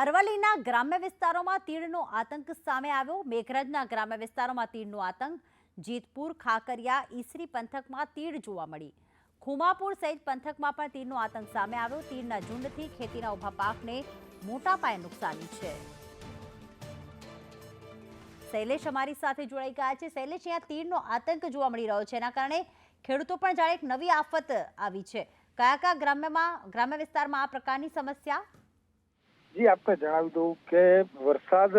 અરવલ્લીના ગ્રામ્ય વિસ્તારોમાં તીડનો આતંક સામે આવ્યો. મેઘરજના ગ્રામ્ય વિસ્તારોમાં તીડનો આતંક. જીતપુર, ખાકરિયા, ઈસરી પંથકમાં તીડ જોવા મળી. ખુમાપુર સહિત પંથકમાં પણ તીડનો આતંક સામે આવ્યો. તીડના ઝુંડથી ખેતીના ઊભા પાકને મોટા પાયે નુકસાની છે. શૈલેષ અમારી સાથે જોડાઈ ગયા છે. શૈલેષ, અહીંયા તીડનો આતંક જોવા મળી રહ્યો છે. એના કારણે ખેડૂતો પણ જાણે એક નવી આફત આવી છે. કયા કયા ગ્રામ્યમાં, ગ્રામ્ય વિસ્તારમાં આ પ્રકારની સમસ્યા જી, આપને જણાવી દઉં કે વરસાદ,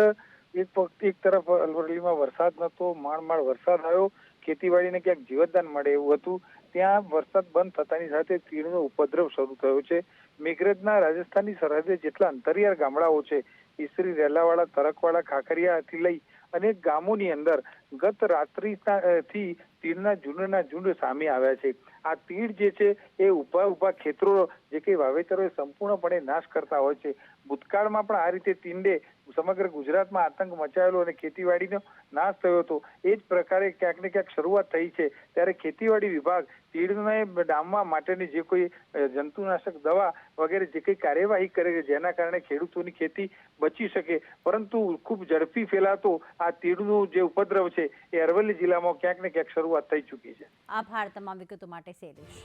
એક વખત એક તરફ અરવલ્લીમાં વરસાદ નતો, માંડ માંડ વરસાદ આવ્યો. ખેતીવાડીને ક્યાંક જીવતદાન મળે એવું હતું. ત્યાં વરસાદ બંધ થતાની સાથે તીડનો ઉપદ્રવ શરૂ થયો છે. મેઘરજના રાજસ્થાનની સરહદે જેટલા અંતરિયાળ ગામડાઓ છે, ઈસરી રેલાવાળા તરકવાળા ખાખરિયાથી લઈ અનેક ગામોની અંદર ગત રાત્રિથી તીડના ઝુંડના ઝુંડ સામે આવ્યા છે. આ તીડ જે છે એ ઊભા ઊભા ખેતરો જે કંઈ વાવેતરો સંપૂર્ણપણે નાશ કરતા હોય છે. ભૂતકાળમાં પણ આ રીતે તીંડે સમગ્ર ગુજરાતમાં આતંક મચાવેલો અને ખેતીવાડીનો નાશ થયો હતો. એ જ પ્રકારે ક્યાંક ને ક્યાંક શરૂઆત થઈ છે. ત્યારે ખેતીવાડી વિભાગ તીડને ડામવા માટેની જે કોઈ જંતુનાશક દવા વગેરે જે કંઈ કાર્યવાહી કરે છે, જેના કારણે ખેડૂતોની ખેતી બચી શકે. પરંતુ ખૂબ ઝડપી ફેલાતો આ તીડનું જે ઉપદ્રવ છે. એ અરવલ્લી જિલ્લામાં ક્યાંક ને ક્યાંક શરૂઆત થઈ ચૂકી છે. આભાર તમામ વિગતો માટે શૈલેષ.